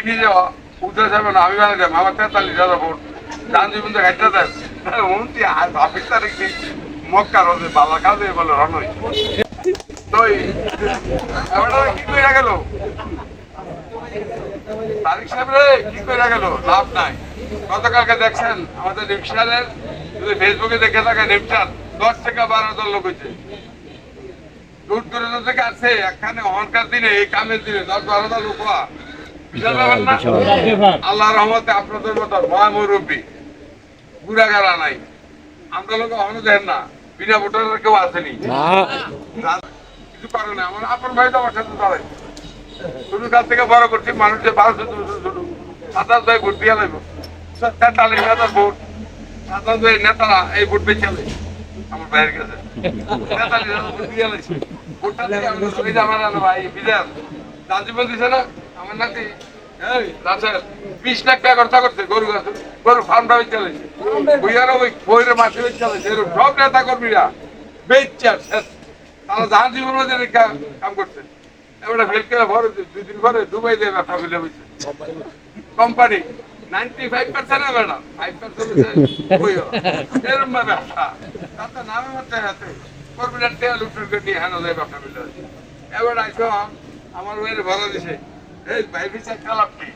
তুই নিজে উদ্ধার যাবে না, আমি আমার তেতাল্লিশ হাজার ভোট। জান জীবন তো দেন। আর তারিখ মক্কা বাবা বলে রনই তো এবার কি করে গেল? তারিক সাহেব রে, কি করে গেল? লাভ নাই। গতকালকে দেখছেন আমাদের নিমশালের যদি ফেসবুকে দেখে থাকে নিমশাল দশ থেকে বারো হাজার লোক হয়েছে দূর দূরান্ত থেকে আসছে এখানে অহংকার দিনে, এই কামের দিনে দশ বারো হাজার লোক হওয়া। আল্লাহ রহমতে আপনাদের মতো মহা মুরব্বী গুড়াগাড়া নাই। আমরা লোক অহনো দেন না বিনা ভোটারের কেউ আসেনি। কিছু পারে না। আমার আপন ভাই তো আমার সাথে দাঁড়ায়। শুরু কাল থেকে বড় করছি মানুষের বারো বছর শুরু সাতাশ ভাই ভোট দিয়ে লাগবে তেতাল্লিশ হাজার ভোট। সাতাশ ভাই নেতারা এই ভোট বেঁচে আমার ভাইয়ের কাছে। তেতাল্লিশ হাজার ভোট দিয়ে আলাইছে ভোটটা আমার ভাই দাঞ্জীবন দিছে না বিশ লাখ টাকা গরু গরু ফার্মটা দুবাই দিয়ে ব্যবসা হয়েছে company ninety five percent madam five percent তাতে নামে মাত্র হাতে, কর্মীরা তেল উঠে নিয়ে হেন যায় ব্যবসা ফেলে হয়েছে আমার ভালো দিছে এই বাইফিস একটা লাভ কি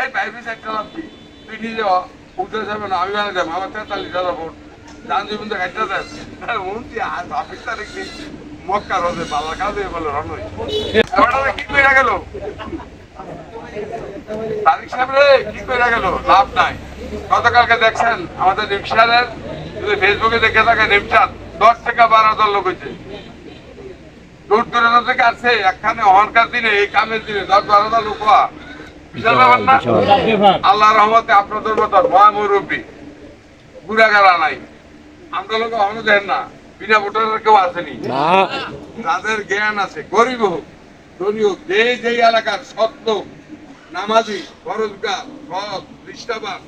এই একটা লাভ কি তুই নিজে যাবে না, আমি যাব, আমার ভোট। জীবন তো দেন। উনতি আর বাপির তারিখ মক্কা বাবা কাজে বলে রনই কি করে গেল? তারিক সাহেব রে, কি করে গেল? লাভ নাই। গতকালকে দেখছেন আমাদের নিমশালের যদি ফেসবুকে দেখে থাকে নিমশাল দশ থেকে বারো হাজার লোক হয়েছে দূর দূরান্ত থেকে আসছে একখানে অহংকার দিনে এই কামের দিনে দশ বারো হাজার লোক হওয়া বিশাল ব্যাপার না? আল্লাহ রহমতে আপনাদের মতো মহা মুরব্বী গুড়াগাড়া নাই। আমরা লোক অহনো দেন না। বিনা ভোটারের কেউ আসেনি। যাদের জ্ঞান আছে গরিব হোক ধনী হোক যে যে এলাকার লোক নামাজি ফরজগার সৎ নিষ্ঠাবান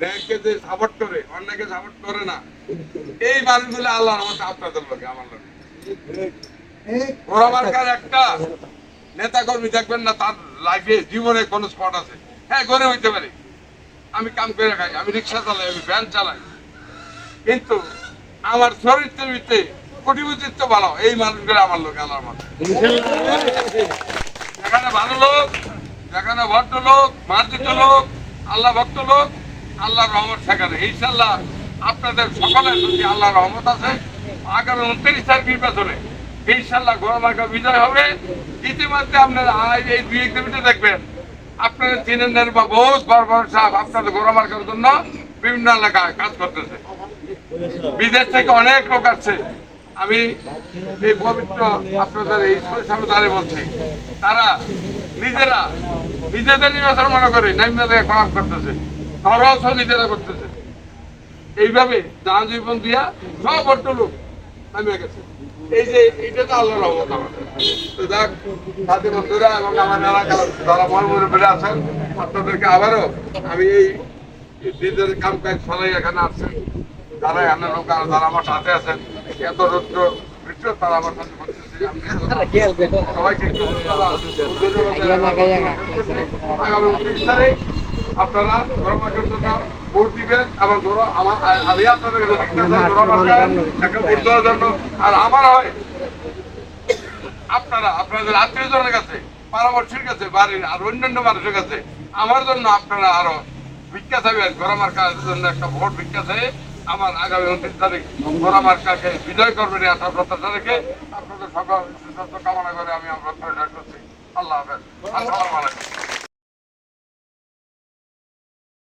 ব্যাংকে যে সাপোর্ট করে অন্যকে সাপোর্ট করে না এই মানুষগুলো আল্লাহ রহমতে আপনাদের লোকে আমার লোকে। ওরামার্কার একটা? নেতা কর্মী দেখবেন না, তার লাইফে জীবনে কোনো স্পট আছে। হ্যাঁ গড়ে হইতে পারে। আমি কাম করে খাই, আমি রিক্সা চালাই, আমি ভ্যান চালাই। কিন্তু আমার চরিত্রের ভিতরে কোটিপতিত্ব ভালো, এই মানুষগুলো আমার লোক আল্লাহর মতো। যেখানে ভালো লোক, যেখানে ভদ্র লোক, মার্জিত লোক, আল্লাহ ভক্ত লোক, আল্লাহ রহমত সেখানে। ইনশাল্লাহ আপনাদের সকলের যদি আল্লাহ রহমত আছে। আগামী উনত্রিশ তারিখ নির্বাচনে ইনশাল্লাহ গরমার্কা বিজয় হবে। ইতিমধ্যে আপনারা এই দুই এক মিনিটে দেখবেন। আপনারা চিনেন নেন বা বহুত বড় সাহেব আপনাদের গরমার্কার জন্য বিভিন্ন এলাকায় কাজ করতেছে। বিদেশ থেকে অনেক লোক আসছে। আমি এই পবিত্র আপনাদের এই সামনে দাঁড়িয়ে বলছি। তারা নিজেরা নিজেদের নির্বাচন মনে করে নাইমাদের খারাপ করতেছে। খরচও নিজেরা করতেছে। এইভাবে দান জীবন দিয়া সব ভোট লোক নামে গেছে। এই যে এটা তো আল্লাহ রহমত আমাদের। তো যাক সাথী বন্ধুরা এবং আমার এলাকার যারা মরমরে বেড়ে আছেন আপনাদেরকে আবারও আমি এই নিজের কাম কাজ ফলাই এখানে আসছেন যারা এখানে লোক আর যারা আমার সাথে আছেন এত রুদ্র বৃত্ত তারা আমার সাথে সবাইকে আগামী উনত্রিশ তারিখ আপনারা গরমাকের জন্য ভোট দিবেন এবং গরম আমার, আমি আপনাদের জন্য। আর আমার হয়, আপনারা, আপনাদের আত্মীয়জনের কাছে পরামর্শের কাছে, বাড়ির আর অন্যান্য মানুষের কাছে, আমার জন্য আপনারা আরও ভিক্ষা চাইবেন। গরমার কাজের জন্য একটা ভোট ভিক্ষা চাই। আমার আগামী উনত্রিশ তারিখ গরমার কাকে বিজয় করবেন আশা প্রত্যাশা রেখে আপনাদের সকল কামনা করে আমি আমার প্রত্যাশা করছি। আল্লাহ হাফেজ। আসসালামু আলাইকুম।